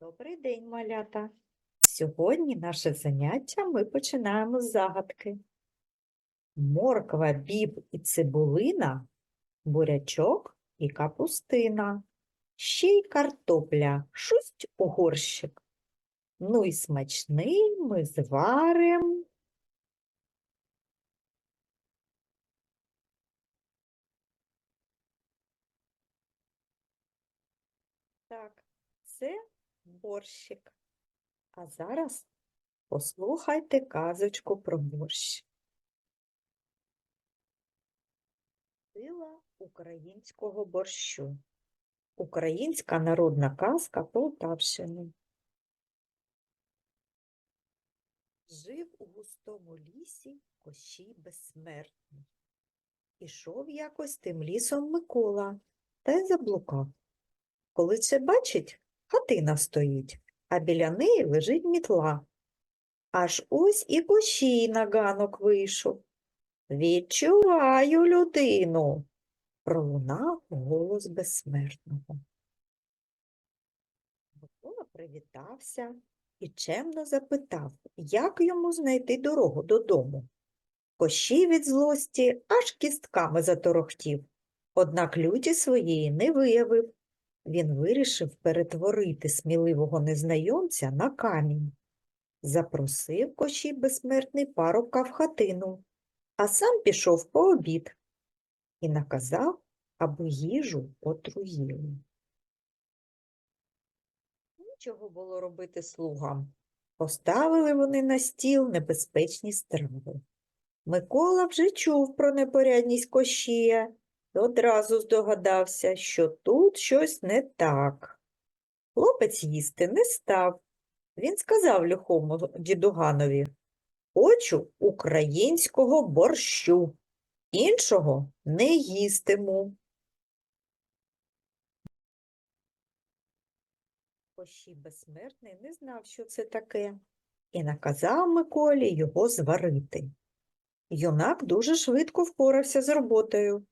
Добрий день, малята! Сьогодні наше заняття ми починаємо з загадки. Морква, біб і цибулина, бурячок і капустина, ще й картопля, шусть у горщик. Ну і смачний ми зварим. Так, це борщик. А зараз послухайте казочку про борщ. Сила українського борщу. Українська народна казка Полтавщини. Жив у густому лісі Кощій безсмертний. Ішов якось тим лісом Микола та й заблукав. Коли це бачить, хатина стоїть, а біля неї лежить мітла. Аж ось і Кощій на ганок вийшов. Відчуваю людину, пролунав голос безсмертного. Микола привітався і чемно запитав, як йому знайти дорогу додому. Кощій від злості аж кістками заторохтів, однак люті своєї не виявив. Він вирішив перетворити сміливого незнайомця на камінь. Запросив Кощій безсмертний парубка в хатину, а сам пішов по обід і наказав, аби їжу отруїли. Нічого було робити слугам. Поставили вони на стіл небезпечні страви. Микола вже чув про непорядність Кощія і одразу здогадався, що тут щось не так. Хлопець їсти не став. Він сказав лихому дідуганові Хочу українського борщу, іншого не їстиму. Кощій безсмертний не знав, що це таке, і наказав Миколі його зварити. Юнак дуже швидко впорався з роботою.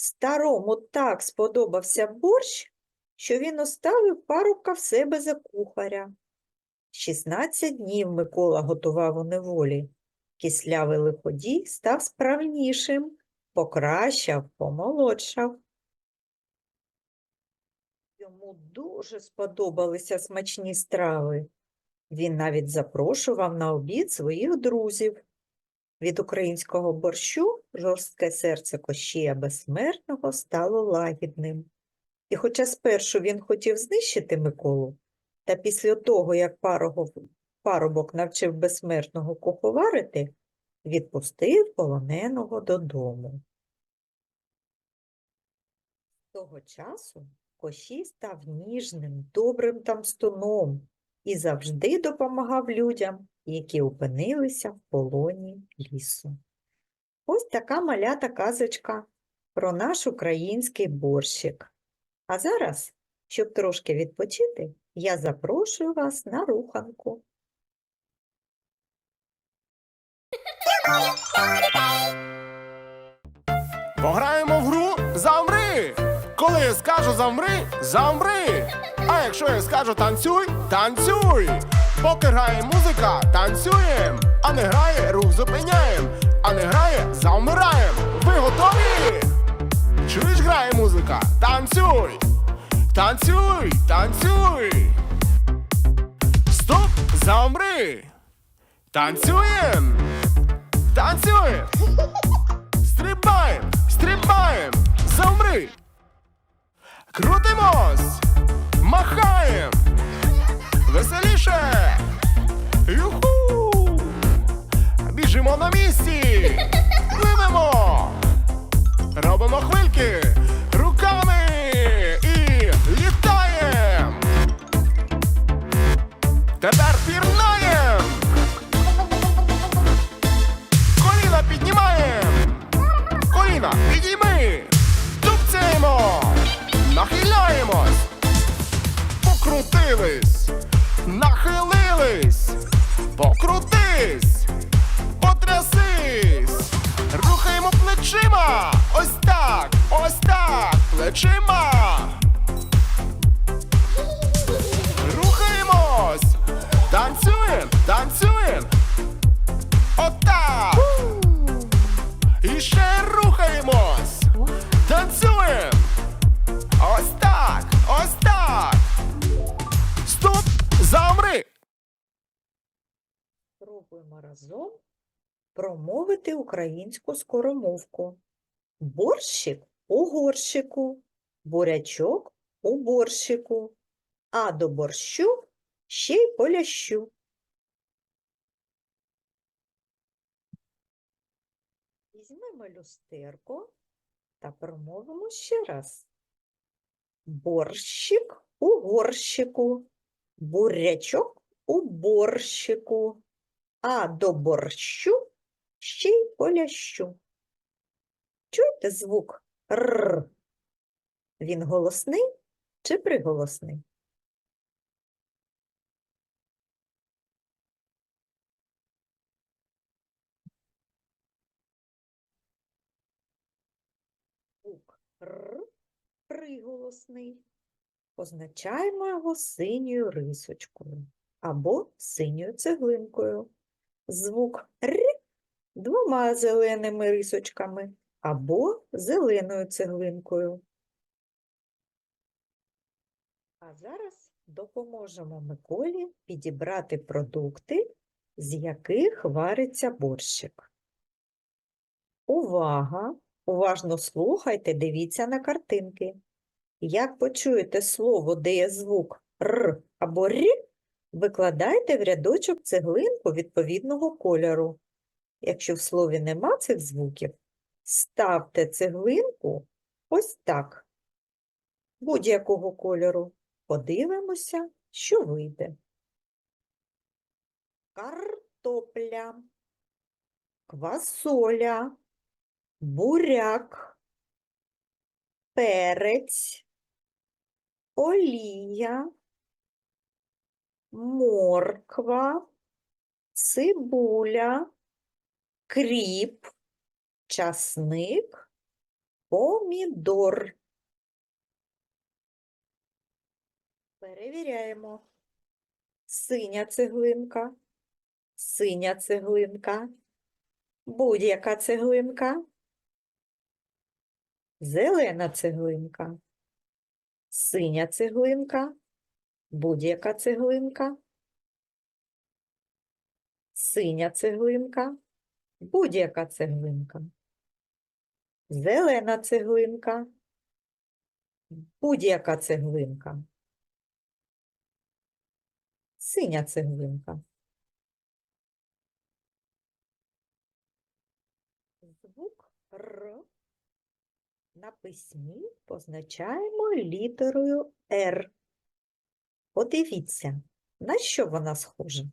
Старому так сподобався борщ, що він оставив парубка в себе за кухаря. Шістнадцять днів Микола готував у неволі. Кислявий лиходій став справнішим, покращав, помолодшав. Йому дуже сподобалися смачні страви. Він навіть запрошував на обід своїх друзів. Від українського борщу жорстке серце Кощія Безсмертного стало лагідним. І хоча спершу він хотів знищити Миколу, та після того, як парубок навчив безсмертного куховарити, відпустив полоненого додому. З того часу Кощій став ніжним, добрим тамстуном і завжди допомагав людям, які опинилися в полоні лісу. Ось така малята казочка про наш український борщик. А зараз, щоб трошки відпочити, я запрошую вас на руханку. Пограємо в гру замри. Коли я скажу замри, замри. А якщо я скажу танцюй, танцюй. Поки грає музика, танцюєм. А не грає, рух зупиняєм. А не грає, замираєм. Ви готові? Чуєш, грає музика? Танцюй! Танцюй, танцюй! Стоп, замри! Танцюєм! Танцюєм! Стрибаєм, стрибаєм, замри. Крутимось. Веселіше. Юху. Біжимо на місці. Пливемо. Робимо хвильки руками і літаєм. Тепер пірнаєм. Коліна піднімаєм. Коліна, підійми! Тупцяємо! Нахиляємось! Покрутились! Нахилились! Покрутись! Потрясись! Рухаємо плечима! Ось так! Ось так! Плечима! Спробуємо разом промовити українську скоромовку. Борщик у горщику, бурячок у борщику, а до борщу ще й полящу. Візьмемо люстерко та промовимо ще раз. Борщик у горщику, бурячок у борщику, а до борщу ще й полящу. Чуєте звук Р? Він голосний чи приголосний? Звук Р приголосний. Позначаємо його синьою рисочкою або синьою цеглинкою. Звук Р двома зеленими рисочками або зеленою цеглинкою. А зараз допоможемо Миколі підібрати продукти, з яких вариться борщик. Увага! Уважно слухайте, дивіться на картинки. Як почуєте слово, де є звук Р або Р, викладайте в рядочок цеглинку відповідного кольору. Якщо в слові нема цих звуків, ставте цеглинку ось так, будь-якого кольору. Подивимося, що вийде. Картопля, квасоля, буряк, перець, олія, морква, цибуля, кріп, часник, помідор. Перевіряємо. Синя цеглинка, синя цеглинка, будь-яка цеглинка, зелена цеглинка, синя цеглинка, будь-яка цеглинка, синя цеглинка, будь-яка цеглинка, зелена цеглинка, будь-яка цеглинка, синя цеглинка. Звук Р на письмі позначаємо літерою Р. Подивіться, на що вона схожа?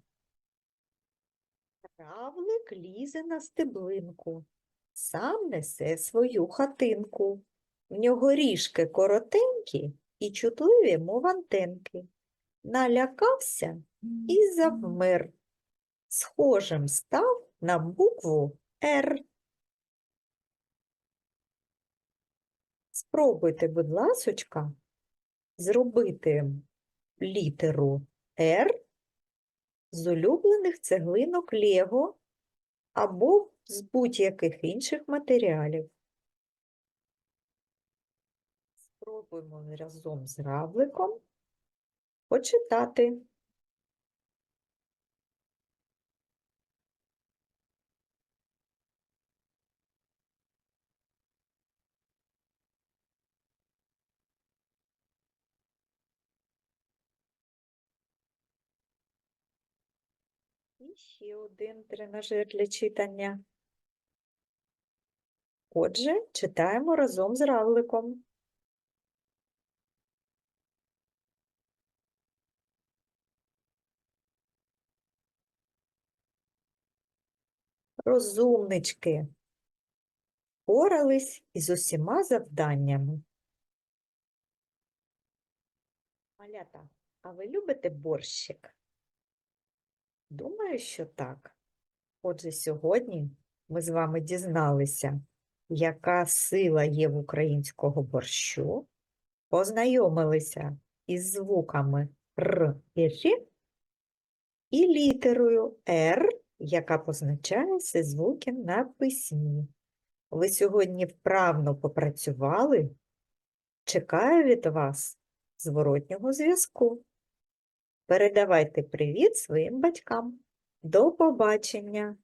Равлик лізе на стеблинку, сам несе свою хатинку. В нього ріжки коротенькі і чутливі, мов антенки. Налякався і завмер. Схожим став на букву Р. Спробуйте, будь ласочка, зробити літеру Р з улюблених цеглинок Лего або з будь-яких інших матеріалів. Спробуємо разом з равликом почитати. Ще один тренажер для читання. Отже, читаємо разом з равликом. Розумнички. Порались із усіма завданнями. Малята, а ви любите борщик? Думаю, що так. Отже, сьогодні ми з вами дізналися, яка сила є в українського борщу, познайомилися із звуками Р і Р і літерою Р, яка позначає всі звуки на письмі. Ви сьогодні вправно попрацювали. Чекаю від вас зворотнього зв'язку. Передавайте привіт своїм батькам. До побачення!